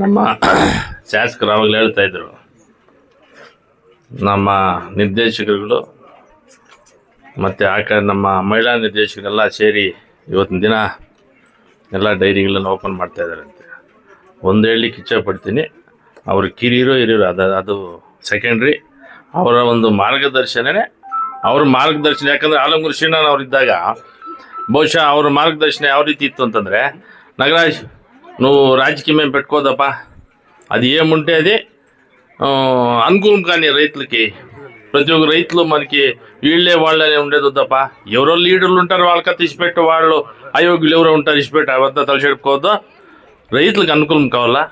ನಮ್ಮ ಶಾಸಕರು ಅವಾಗಲೇ ಹೇಳ್ತಾ ಇದ್ರು, ನಮ್ಮ ನಿರ್ದೇಶಕರುಗಳು ಮತ್ತು ಆ ನಮ್ಮ ಮಹಿಳಾ ನಿರ್ದೇಶಕರೆಲ್ಲ ಸೇರಿ ಇವತ್ತಿನ ದಿನ ಎಲ್ಲ ಡೈರಿಗಳನ್ನು ಓಪನ್ ಮಾಡ್ತಾ ಇದ್ದಾರಂತೆ ಒಂದು ಕಿಚ್ಚ ಪಡ್ತೀನಿ ಅವರು ಕಿರಿಯರು, ಹಿರಿಯರು, ಅದು ಅದು ಸೆಕೆಂಡ್ರಿ ಅವರ ಒಂದು ಮಾರ್ಗದರ್ಶನನೇ, ಅವ್ರ ಮಾರ್ಗದರ್ಶನ, ಯಾಕಂದರೆ ಆಲಂಗೂರು ಶ್ರೀನಾಥ್ ಅವರಿದ್ದಾಗ ಬಹುಶಃ ಅವ್ರ ಮಾರ್ಗದರ್ಶನ ಯಾವ ರೀತಿ ಇತ್ತು ಅಂತಂದರೆ, ನಗರಾಜ್ నువ్వు రాజకీయం ఏం పెట్టుకోదప్పా. అది ఏముంటే అది అనుకూలం కానీ రైతులకి. ప్రతి ఒక్క రైతులు మనకి వీళ్ళే వాళ్ళనే ఉండేది తప్ప ఎవరో లీడర్లు ఉంటారు వాళ్ళకత్త ఇసిపెట్టి వాళ్ళు అయోగ్యులు ఎవరో ఉంటారు ఇసిపెట్టి అవద్ద తలచెడుకోవద్దు రైతులకు అనుకూలం కావాలా?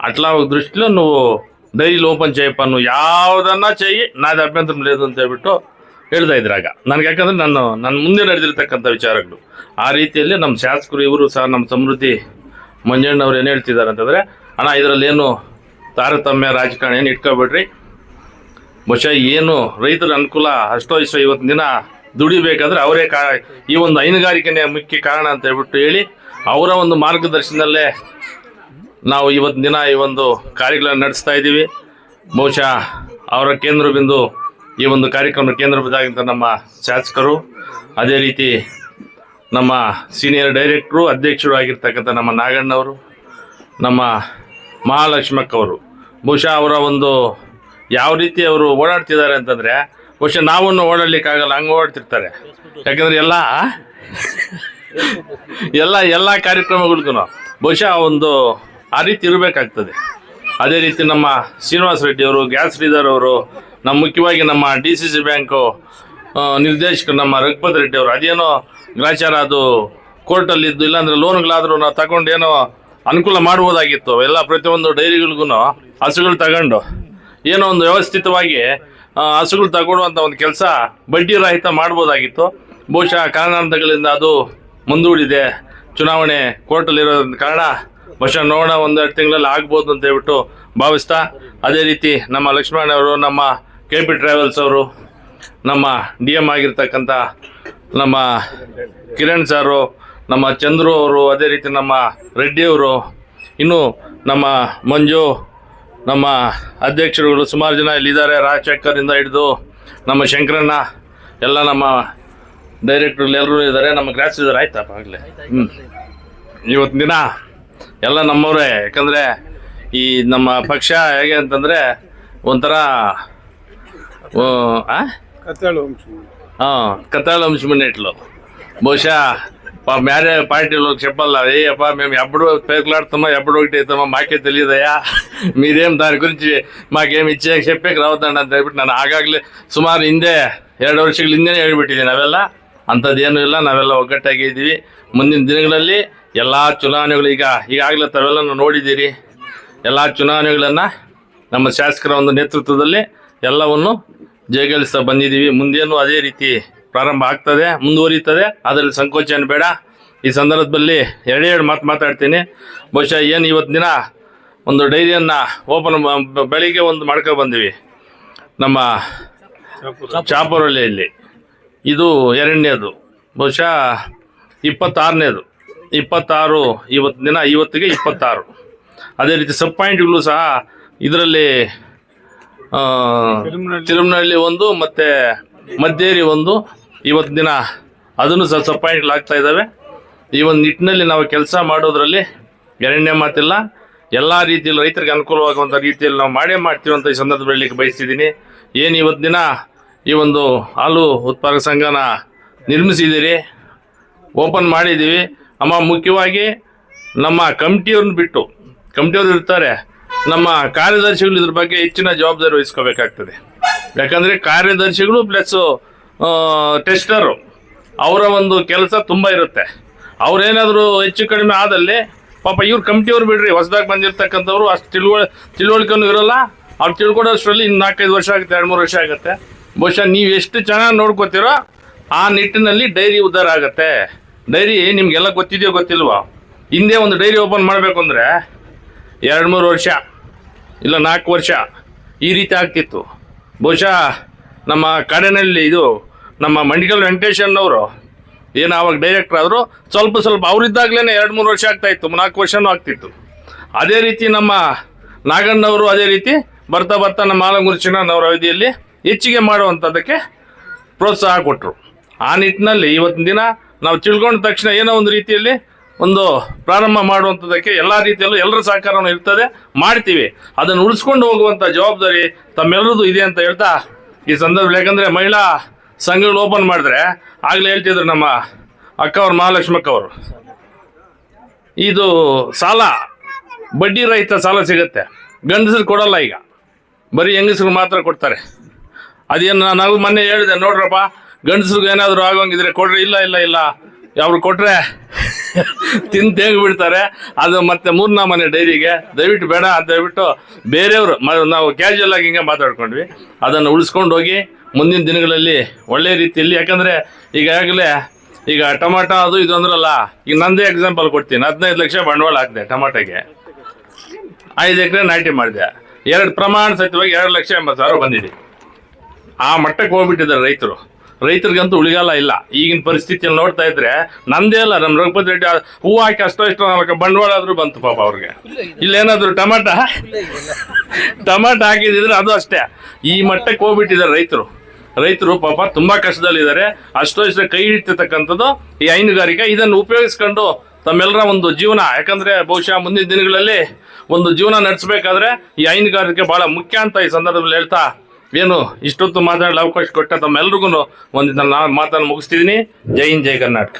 అట్లా ఒక దృష్టిలో నువ్వు డైరీలు ఓపెన్ చేయప్ప. నువ్వు యాವ್ದನ್ನ చెయ్యి నాది అభ్యంతరం లేదు ಅಂತ ಹೇಳ್ಬಿಟ್ಟು ಹೇಳ್ತಾ నన్ను ఎక్కడ నన్ను నన్ను ముందే ಮುಂದೆ విచారకుడు ఆ రీతి వెళ్ళి నమ్మ శాసకులు ఎవరు సార్ నమ్మ సమృద్ధి ಮಂಜಣ್ಣವ್ರು ಏನು ಹೇಳ್ತಿದ್ದಾರೆ ಅಂತಂದರೆ ಅಣ್ಣ ಇದರಲ್ಲಿ ಏನು ತಾರತಮ್ಯ ರಾಜಕಾರಣ ಏನು ಇಟ್ಕೊಬೇಡ್ರಿ? ಬಹುಶಃ ಏನು ರೈತರ ಅನುಕೂಲ ಅಷ್ಟೋ ಇಷ್ಟೋ ಇವತ್ತಿನ ದಿನ ದುಡಿಬೇಕಾದ್ರೆ ಅವರೇ ಕಾ, ಈ ಒಂದು ಹೈನುಗಾರಿಕೆನೇ ಮುಖ್ಯ ಕಾರಣ ಅಂತ ಹೇಳ್ಬಿಟ್ಟು ಹೇಳಿ, ಅವರ ಒಂದು ಮಾರ್ಗದರ್ಶನದಲ್ಲೇ ನಾವು ಇವತ್ತಿನ ದಿನ ಈ ಒಂದು ಕಾರ್ಯಗಳನ್ನು ನಡೆಸ್ತಾ ಇದ್ದೀವಿ. ಬಹುಶಃ ಅವರ ಕೇಂದ್ರ ಬಿಂದು ಈ ಒಂದು ಕಾರ್ಯಕ್ರಮ ಕೇಂದ್ರ ಬಿಂದಾಗಿಂತ ನಮ್ಮ ಶಾಸಕರು, ಅದೇ ರೀತಿ ನಮ್ಮ ಸೀನಿಯರ್ ಡೈರೆಕ್ಟ್ರು ಅಧ್ಯಕ್ಷರು ಆಗಿರ್ತಕ್ಕಂಥ ನಮ್ಮ ನಾಗಣ್ಣವರು, ನಮ್ಮ ಮಹಾಲಕ್ಷ್ಮಕ್ಕವರು ಬಹುಶಃ ಅವರ ಒಂದು ಯಾವ ರೀತಿ ಅವರು ಓಡಾಡ್ತಿದ್ದಾರೆ ಅಂತಂದರೆ, ಬಹುಶಃ ನಾವನ್ನು ಓಡಾಡಲಿಕ್ಕಾಗಲ್ಲ, ಹಂಗೆ ಓಡಾಡ್ತಿರ್ತಾರೆ. ಯಾಕಂದರೆ ಎಲ್ಲ ಎಲ್ಲ ಎಲ್ಲ ಕಾರ್ಯಕ್ರಮಗಳಿಗೂ ಬಹುಶಃ ಒಂದು, ಆ ರೀತಿ ಇರಬೇಕಾಗ್ತದೆ. ಅದೇ ರೀತಿ ನಮ್ಮ ಶ್ರೀನಿವಾಸ ರೆಡ್ಡಿಯವರು ಗ್ಯಾಸ್ ಅವರು, ನಮ್ಮ ಮುಖ್ಯವಾಗಿ ನಮ್ಮ ಡಿ ಸಿ ಸಿ ಬ್ಯಾಂಕು ನಿರ್ದೇಶಕರು ನಮ್ಮ ರಘುಪತ್ ರೆಡ್ಡಿ ಅವರು. ಅದೇನೋ ಗ್ರಾಚಾರ ಅದು ಕೋರ್ಟಲ್ಲಿ ಇದ್ದು ಇಲ್ಲಾಂದ್ರೆ ಲೋನ್ಗಳಾದರೂ ನಾವು ತಗೊಂಡು ಏನೋ ಅನುಕೂಲ ಮಾಡ್ಬೋದಾಗಿತ್ತು. ಎಲ್ಲ ಪ್ರತಿಯೊಂದು ಡೈರಿಗಳಿಗೂ ಹಸುಗಳು ತಗೊಂಡು. ಏನೋ ಒಂದು ವ್ಯವಸ್ಥಿತವಾಗಿ ಹಸುಗಳು ತಗೊಳ್ಳುವಂಥ ಒಂದು ಕೆಲಸ ಬಡ್ಡಿ ರಹಿತ ಮಾಡ್ಬೋದಾಗಿತ್ತು. ಬಹುಶಃ ಕಾರಣಾಂತರಗಳಿಂದ ಅದು ಮುಂದೂಡಿದೆ. ಚುನಾವಣೆ ಕೋರ್ಟಲ್ಲಿರೋ ಕಾರಣ ಬಹುಶಃ ನೋಡೋಣ ಒಂದೆರಡು ತಿಂಗಳಲ್ಲಿ ಆಗ್ಬೋದು ಅಂತ ಹೇಳ್ಬಿಟ್ಟು ಭಾವಿಸ್ತಾ, ಅದೇ ರೀತಿ ನಮ್ಮ ಲಕ್ಷ್ಮಣ ಅವರು, ನಮ್ಮ ಕೆ ಪಿ ಟ್ರಾವೆಲ್ಸ್ ಅವರು ನಮ್ಮ ಡಿ ಎಂ ಆಗಿರ್ತಕ್ಕಂಥ ನಮ್ಮ ಕಿರಣ್ ಸಾರು ನಮ್ಮ ಚಂದ್ರು ಅವರು ಅದೇ ರೀತಿ ನಮ್ಮ ರೆಡ್ಡಿ ಅವರು ಇನ್ನು ನಮ್ಮ ಮಂಜು ನಮ್ಮ ಅಧ್ಯಕ್ಷರುಗಳು ಸುಮಾರು ಜನ ಇಲ್ಲಿದ್ದಾರೆ. ರಾಜಶೇಖರಿಂದ ಹಿಡಿದು ನಮ್ಮ ಶಂಕರಣ್ಣ ಎಲ್ಲ ನಮ್ಮ ಡೈರೆಕ್ಟ್ರಲ್ಲಿ ಎಲ್ಲರೂ ಇದ್ದಾರೆ. ನಮ್ಮ ಗ್ರಾಸ್ ಇದ್ದಾರೆ ಆಯ್ತಪ್ಪ ಆಗಲೇ. ಹ್ಞೂ ಇವತ್ತಿನ ದಿನ ಎಲ್ಲ ನಮ್ಮವರೇ ಯಾಕಂದರೆ ಈ ನಮ್ಮ ಪಕ್ಷ ಹೇಗೆ ಅಂತಂದರೆ ಒಂಥರ ಆ, ಆ? కత్తాడు వంశం ಹಾಂ కథాల వంశమనేట్లు బహుశా పా మ్యారే పార్టీలో చెప్పాలా ఏ అప్ప మేము ఎప్పుడు పేకులాడుతామో ఎప్పుడు ఒకటి అవుతామో మాకే తెలియదయ్యా మీరేం దాని గురించి మాకేం ఇచ్చే చెప్పేకి రావద్దండి ಅಂತ ಹೇಳ್ಬಿಟ್ಟು ನಾನು ಆಗಾಗಲೇ ಸುಮಾರು ಹಿಂದೆ ಎರಡು ವರ್ಷಗಳ ಹಿಂದೆನೇ ಹೇಳ್ಬಿಟ್ಟಿದ್ದೀನಿ ನಾವೆಲ್ಲ ಅಂಥದ್ದೇನೂ ಇಲ್ಲ ನಾವೆಲ್ಲ ಒಗ್ಗಟ್ಟಾಗಿದ್ದೀವಿ ಮುಂದಿನ ದಿನಗಳಲ್ಲಿ ಎಲ್ಲ ಚುನಾವಣೆಗಳು ಈಗ ಈಗಾಗಲೇ ತಾವೆಲ್ಲ ನೋಡಿದ್ದೀರಿ ಎಲ್ಲ ಚುನಾವಣೆಗಳನ್ನು ನಮ್ಮ ಶಾಸಕರ ಒಂದು ನೇತೃತ್ವದಲ್ಲಿ ಎಲ್ಲವನ್ನು ಜಯಗಳಿಸ್ತಾ ಬಂದಿದ್ದೀವಿ. ಮುಂದೇನು ಅದೇ ರೀತಿ ಪ್ರಾರಂಭ ಆಗ್ತದೆ ಮುಂದುವರಿಯುತ್ತದೆ ಅದರಲ್ಲಿ ಸಂಕೋಚನ ಬೇಡ. ಈ ಸಂದರ್ಭದಲ್ಲಿ ಎರಡೆರಡು ಮಾತು ಮಾತಾಡ್ತೀನಿ. ಬಹುಶಃ ಏನು ಇವತ್ತು ದಿನ ಒಂದು ಡೈರಿಯನ್ನು ಓಪನ್ ಬೆಳಿಗ್ಗೆ ಒಂದು ಮಾಡ್ಕೊ ಬಂದಿವಿ. ನಮ್ಮ ಚಾಪುರಳ್ಳಿಯಲ್ಲಿ. ಇದು ಎರಡನೇದು. ಬಹುಶಃ ಇಪ್ಪತ್ತಾರನೇದು. ಇಪ್ಪತ್ತಾರು ಇವತ್ತು ದಿನ, ಇವತ್ತಿಗೆ ಇಪ್ಪತ್ತಾರು. ಅದೇ ರೀತಿ ಸಬ್ ಪಾಯಿಂಟ್ಗಳು ಸಹ ಇದರಲ್ಲಿ ತಿರುಮನಹಳ್ಳಿ ಒಂದು, ಮತ್ತೆ ಮದ್ದೇರಿ ಒಂದು. ಇವತ್ತು ದಿನ ಅದನ್ನು ಸ್ವಲ್ಪ ಸ್ವಲ್ಪ ಆಗ್ತಾ ಇದ್ದಾವೆ. ಈ ಒಂದು ನಿಟ್ಟಿನಲ್ಲಿ ನಾವು ಕೆಲಸ ಮಾಡೋದ್ರಲ್ಲಿ ಎರಡನೇ ಮಾತಿಲ್ಲ. ಎಲ್ಲ ರೀತಿಯಲ್ಲಿ ರೈತರಿಗೆ ಅನುಕೂಲವಾಗುವಂಥ ರೀತಿಯಲ್ಲಿ ನಾವು ಮಾಡೇ ಮಾಡ್ತೀವಿ ಅಂತ ಈ ಸಂದರ್ಭದಲ್ಲಿ ಹೇಳಲಿಕ್ಕೆ ಬಯಸ್ತಿದ್ದೀನಿ. ಏನು ಇವತ್ತು ದಿನ ಈ ಒಂದು ಹಾಲು ಉತ್ಪಾದಕ ಸಂಘನ ನಿರ್ಮಿಸಿದ್ದೀರಿ, ಓಪನ್ ಮಾಡಿದ್ದೀವಿ. ಅಮ್ಮ, ಮುಖ್ಯವಾಗಿ ನಮ್ಮ ಕಮಿಟಿಯವ್ರನ್ನ ಬಿಟ್ಟು, ಕಮಿಟಿಯವ್ರು ಇರ್ತಾರೆ. ನಮ್ಮ ಕಾರ್ಯದರ್ಶಿಗಳು ಇದ್ರ ಬಗ್ಗೆ ಹೆಚ್ಚಿನ ಜವಾಬ್ದಾರಿ ವಹಿಸ್ಕೋಬೇಕಾಗ್ತದೆ. ಯಾಕಂದರೆ ಕಾರ್ಯದರ್ಶಿಗಳು ಪ್ಲಸ್ಸು ಟೆಸ್ಟರು, ಅವರ ಒಂದು ಕೆಲಸ ತುಂಬ ಇರುತ್ತೆ. ಅವರೇನಾದರೂ ಹೆಚ್ಚು ಕಡಿಮೆ ಆದಲ್ಲಿ, ಪಾಪ ಇವ್ರು ಕಮಿಟಿಯವ್ರು ಬಿಡ್ರಿ, ಹೊಸದಾಗಿ ಬಂದಿರ್ತಕ್ಕಂಥವ್ರು ಅಷ್ಟು ತಿಳುವ, ತಿಳುವಳಿಕೆನೂ ಇರೋಲ್ಲ. ಅವ್ರು ತಿಳ್ಕೊಡೋಷ್ಟರಲ್ಲಿ ಇನ್ನು ನಾಲ್ಕೈದು ವರ್ಷ ಆಗುತ್ತೆ, ಎರಡು ಮೂರು ವರ್ಷ ಆಗುತ್ತೆ. ಬಹುಶಃ ನೀವು ಎಷ್ಟು ಚೆನ್ನಾಗಿ ನೋಡ್ಕೋತೀರೋ ಆ ನಿಟ್ಟಿನಲ್ಲಿ ಡೈರಿ ಉದ್ಧಾರ ಆಗುತ್ತೆ. ಡೈರಿ ನಿಮಗೆಲ್ಲ ಗೊತ್ತಿದೆಯೋ ಗೊತ್ತಿಲ್ವೋ? ಹಿಂದೆ ಒಂದು ಡೈರಿ ಓಪನ್ ಮಾಡಬೇಕು ಅಂದರೆ ಎರಡು ಮೂರು ವರ್ಷ ಇಲ್ಲ, ನಾಲ್ಕು ವರ್ಷ. ಈ ರೀತಿ ಆಗ್ತಿತ್ತು. ಬಹುಶಃ ನಮ್ಮ ಕಡೆಯಲ್ಲಿ ಇದು ನಮ್ಮ ಮಂಡಿಕಲ್ ವೆಂಕಟೇಶಣ್ಣವರು ಏನು ಆವಾಗ ಡೈರೆಕ್ಟರ್ ಆದರು, ಸ್ವಲ್ಪ ಸ್ವಲ್ಪ ಅವರಿದ್ದಾಗಲೇ ಎರಡು, ಮೂರು ವರ್ಷ ಆಗ್ತಾಯಿತ್ತು ನಾಲ್ಕು ವರ್ಷನೂ ಆಗ್ತಿತ್ತು. ಅದೇ ರೀತಿ ನಮ್ಮ ನಾಗಣ್ಣವರು ಅದೇ ರೀತಿ ಬರ್ತಾ ಬರ್ತಾ ನಮ್ಮ ಆಲಂಗೂರು ಚಿನ್ನಣ್ಣವರ ಅವಧಿಯಲ್ಲಿ ಹೆಚ್ಚಿಗೆ ಮಾಡುವಂಥದ್ದಕ್ಕೆ ಪ್ರೋತ್ಸಾಹ ಕೊಟ್ಟರು ಆ ನಿಟ್ಟಿನಲ್ಲಿ ಇವತ್ತಿನ ದಿನ ನಾವು ತಿಳ್ಕೊಂಡ ತಕ್ಷಣ ಏನೋ ಒಂದು ರೀತಿಯಲ್ಲಿ ಒಂದು ಪ್ರಾರಂಭ ಮಾಡುವಂಥದ್ದಕ್ಕೆ ಎಲ್ಲ ರೀತಿಯಲ್ಲೂ ಎಲ್ಲರ ಸಹಕಾರವನ್ನು ಇರ್ತದೆ. ಮಾಡ್ತೀವಿ. ಅದನ್ನು ಉಳಿಸ್ಕೊಂಡು ಹೋಗುವಂಥ ಜವಾಬ್ದಾರಿ ತಮ್ಮೆಲ್ಲರದು ಇದೆ ಅಂತ ಹೇಳ್ತಾ ಈ ಸಂದರ್ಭದಲ್ಲಿ. ಯಾಕಂದರೆ ಮಹಿಳಾ ಸಂಘಗಳು ಓಪನ್ ಮಾಡಿದ್ರೆ ಆಗಲೇ ಹೇಳ್ತಿದ್ರು ನಮ್ಮ ಅಕ್ಕವ್ರು ಮಹಾಲಕ್ಷ್ಮಕ್ಕವರು. ಇದು ಸಾಲ, ಬಡ್ಡಿ ರಹಿತ ಸಾಲ ಸಿಗುತ್ತೆ. ಗಂಡಸರು ಕೊಡಲ್ಲ ಈಗ. ಬರೀ ಹೆಂಗಸರು ಮಾತ್ರ ಕೊಡ್ತಾರೆ. ಅದೇನು ನಾವು ಮೊನ್ನೆ ಹೇಳಿದೆ, ನೋಡ್ರಪ್ಪ, ಗಂಡಸ್ರಿಗೆ ಏನಾದರೂ ಆಗೋಂಗಿದ್ರೆ ಕೊಡ್ರಿ, ಇಲ್ಲ ಇಲ್ಲ ಇಲ್ಲ. ಅವ್ರು ಕೊಟ್ರೆ? ತಿನ್ ತೇಗ್ ಬಿಡ್ತಾರೆ. ಅದು ಮತ್ತೆ ಮೂರ್ನಾ ಮನೆ ಡೈರಿಗೆ. ದಯವಿಟ್ಟು ಬೇಡ ಅಂತ ಹೇಳ್ಬಿಟ್ಟು ಬೇರೆಯವರು ನಾವು ಕ್ಯಾಶುವಲ್ ಆಗಿ ಹಿಂಗೆ ಮಾತಾಡ್ಕೊಂಡ್ವಿ. ಅದನ್ನು ಉಳಿಸ್ಕೊಂಡು ಹೋಗಿ ಮುಂದಿನ ದಿನಗಳಲ್ಲಿ ಒಳ್ಳೆ ರೀತಿಯಲ್ಲಿ. ಯಾಕಂದರೆ ಈಗಾಗಲೇ ಈಗ ಟೊಮಾಟೊ ಅದು ಇದು ಅಂದ್ರಲ್ಲ, ಈಗ ನಂದೇ ಎಕ್ಸಾಂಪಲ್ ಕೊಡ್ತೀನಿ. ಹದಿನೈದು ಲಕ್ಷ ಬಂಡವಾಳ ಹಾಕಿದೆ ಟೊಮಾಟೊಗೆ. ಐದು ಎಕರೆ ನಾಟಿ ಮಾಡಿದೆ. ಎರಡು ಪ್ರಮಾಣ ಸಹಿತವಾಗಿ ಎರಡು ಲಕ್ಷ ಎಂಬತ್ತು ಸಾವಿರ ಬಂದಿದೆ. ಆ ಮಟ್ಟಕ್ಕೆ ಹೋಗ್ಬಿಟ್ಟಿದ್ದಾರೆ ರೈತರು. ರೈತರಿಗಂತೂ ಉಳಿಗಾಲ ಇಲ್ಲ. ಈಗಿನ ಪರಿಸ್ಥಿತಿಯಲ್ಲಿ ನೋಡ್ತಾ ಇದ್ರೆ ನಂದೇ ಅಲ್ಲ ನಮ್ಮ ರಘುಪತಿ ರೆಡ್ಡಿ ಹೂ ಹಾಕಿ ಅಷ್ಟೋ ಇಷ್ಟೋ ಬಂಡವಾಳ ಆದ್ರೂ ಬಂತು ಪಾಪ ಅವ್ರಿಗೆ. ಇಲ್ಲೇನಾದ್ರು ಟಮಾಟ? ಟಮಾಟ ಹಾಕಿದ್ರೆ ಅದು ಅಷ್ಟೇ. ಈ ಮಟ್ಟಕ್ಕೆ ಹೋಗ್ಬಿಟ್ಟಿದ್ದಾರೆ ರೈತರು. ರೈತರು ಪಾಪ ತುಂಬಾ ಕಷ್ಟದಲ್ಲಿದ್ದಾರೆ. ಅಷ್ಟೋ ಇಷ್ಟ ಕೈ ಹಿಡಿತಿರ್ತಕ್ಕಂಥದ್ದು ಈ ಹೈನುಗಾರಿಕೆ. ಇದನ್ನು ಉಪಯೋಗಿಸ್ಕೊಂಡು ತಮ್ಮೆಲ್ಲರ ಒಂದು ಜೀವನ. ಯಾಕಂದ್ರೆ ಬಹುಶಃ ಮುಂದಿನ ದಿನಗಳಲ್ಲಿ ಒಂದು ಜೀವನ ನಡೆಸಬೇಕಾದ್ರೆ ಈ ಹೈನುಗಾರಿಕೆ ಬಹಳ ಮುಖ್ಯ ಅಂತ ಈ ಸಂದರ್ಭದಲ್ಲಿ ಹೇಳ್ತಾ ಏನು ಇಷ್ಟೊತ್ತು ಮಾತಾಡಲು ಅವಕಾಶ ಕೊಟ್ಟ ತಮ್ಮೆಲ್ರಿಗೂ ಒಂದು ನಾನು ಮಾತನ್ನು ಮುಗಿಸ್ತಿದ್ದೀನಿ ಜೈ ಹಿಂದ್ ಜೈ ಕರ್ನಾಟಕ.